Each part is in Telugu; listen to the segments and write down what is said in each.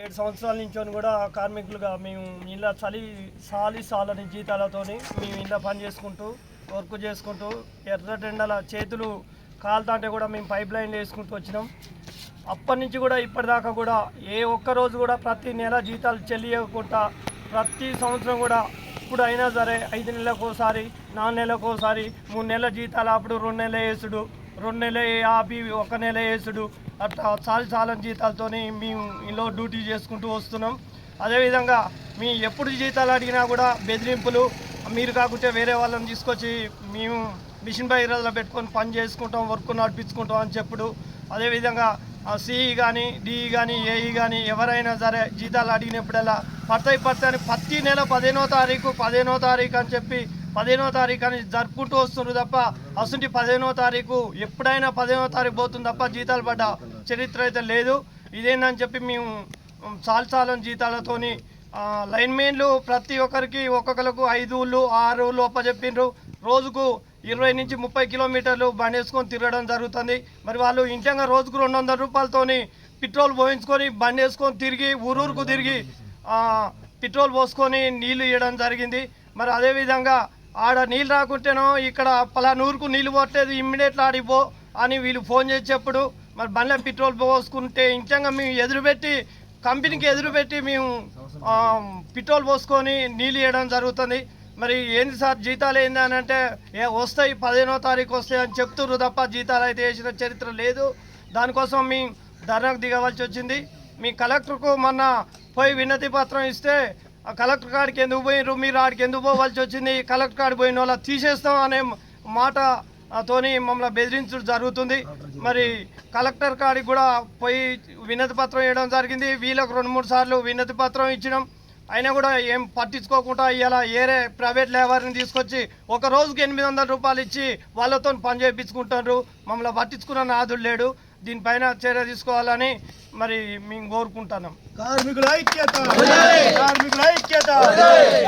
ఏడు సంవత్సరాల నుంచి కూడా కార్మికులుగా మేము ఇలా చలి సాలి సాలని జీతాలతోని మేము ఇలా పని చేసుకుంటూ వర్క్ చేసుకుంటూ ఎర్రటెండల చేతులు కాలుతాంటే కూడా మేము పైప్ లైన్లు వేసుకుంటూ వచ్చినాం. అప్పటి నుంచి కూడా ఇప్పటిదాకా కూడా ఏ ఒక్క రోజు కూడా ప్రతి నెల జీతాలు చెల్లియకుండా ప్రతి సంవత్సరం కూడా ఇప్పుడు అయినా సరే ఐదు నెలలకు ఒకసారి నాలుగు నెలలకు ఒకసారి మూడు నెలల జీతాలు అప్పుడు రెండు నెలలు వేసుడు. రెండు నెలలు ఆపి ఒక నెల వేసుడు అట్లా చాలు చాలని జీతాలతోని మేము ఇంట్లో డ్యూటీ చేసుకుంటూ వస్తున్నాం. అదేవిధంగా మీ ఎప్పుడు జీతాలు అడిగినా కూడా బెదిరింపులు మీరు కాకుంటే వేరే వాళ్ళని తీసుకొచ్చి మేము మిషన్ బైరాల్లో పెట్టుకొని పని చేసుకుంటాం వర్క్ నడిపించుకుంటాం అని చెప్పుడు. అదేవిధంగా సిఈ కానీ డిఈ కానీ ఏఈ కానీ ఎవరైనా సరే జీతాలు అడిగినప్పుడల్లా పడతాయి పడతాయి అని ప్రతి నెల పదిహేనో తారీఖు పదిహేనో తారీఖు అని చెప్పి పదిహేనో తారీఖు అని జరుపుకుంటూ వస్తున్నారు తప్ప అసలు పదిహేనో తారీఖు ఎప్పుడైనా పదిహేనో తారీఖు పోతుంది తప్ప జీతాలు పడ్డ చరిత్ర అయితే లేదు. ఇదేందని చెప్పి మేము చాలు జీతాలతోని లైన్ మెయిన్లు ప్రతి ఒక్కరికి ఒక్కొక్కరికి ఐదు ఆరు ఊళ్ళు చెప్పిండ్రు రోజుకు ఇరవై నుంచి ముప్పై కిలోమీటర్లు బండి వేసుకొని తిరగడం జరుగుతుంది. మరి వాళ్ళు ఇంటంగా రోజుకు రెండు వందల రూపాయలతోని పెట్రోల్ పోయించుకొని బండి వేసుకొని తిరిగి ఊరూరుకు తిరిగి పెట్రోల్ పోసుకొని నీళ్ళు ఇవ్వడం జరిగింది. మరి అదేవిధంగా ఆడ నీళ్ళు రాకుంటేనో ఇక్కడ పలా నూరుకు నీళ్ళు పోట్టేది ఇమ్మీడియట్లో ఆడిపో అని వీళ్ళు ఫోన్ చేసి మరి బండ్ల పెట్రోల్ పోసుకుంటే ఇంచంగా మేము ఎదురుపెట్టి కంపెనీకి ఎదురుపెట్టి మేము పెట్రోల్ పోసుకొని నీళ్ళు ఇవ్వడం జరుగుతుంది. మరి ఏంది సార్ జీతాలు ఏంది అని అంటే ఏ వస్తాయి పదిహేనో తారీఖు వస్తాయి అని చెప్తుర్రు తప్ప జీతాలు అయితే వేసిన చరిత్ర లేదు. దానికోసం మీ ధర్నాకు దిగవలసి వచ్చింది. మీ కలెక్టర్కు మొన్న పోయి వినతి పత్రం ఇస్తే కలెక్టర్ కాడికి ఎందుకు పోయినరు మీరు ఆడికి ఎందుకు పోవాల్సి వచ్చింది? కలెక్టర్ కాడికి పోయిన వాళ్ళ తీసేస్తాం అనే మాట తోని మమ్మల్ని బెదిరించడం జరుగుతుంది. మరి కలెక్టర్ కాడికి కూడా పోయి వినతి పత్రం ఇవ్వడం జరిగింది. వీళ్ళకు రెండు మూడు సార్లు వినతి పత్రం ఇచ్చినాం. అయినా కూడా ఏం పట్టించుకోకుండా ఇలా ఏరే ప్రైవేట్ లేబర్ని తీసుకొచ్చి ఒక రోజుకి ఎనిమిది వందల రూపాయలు ఇచ్చి వాళ్ళతో పని చేయించుకుంటారు మమ్మల్ని పట్టించుకున్న నాదుడు లేడు. దీనిపైన చర్య తీసుకోవాలని మరి మేము కోరుకుంటున్నాం. కార్మికుల ఐక్యత!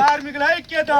కార్మికుల ఐక్యత!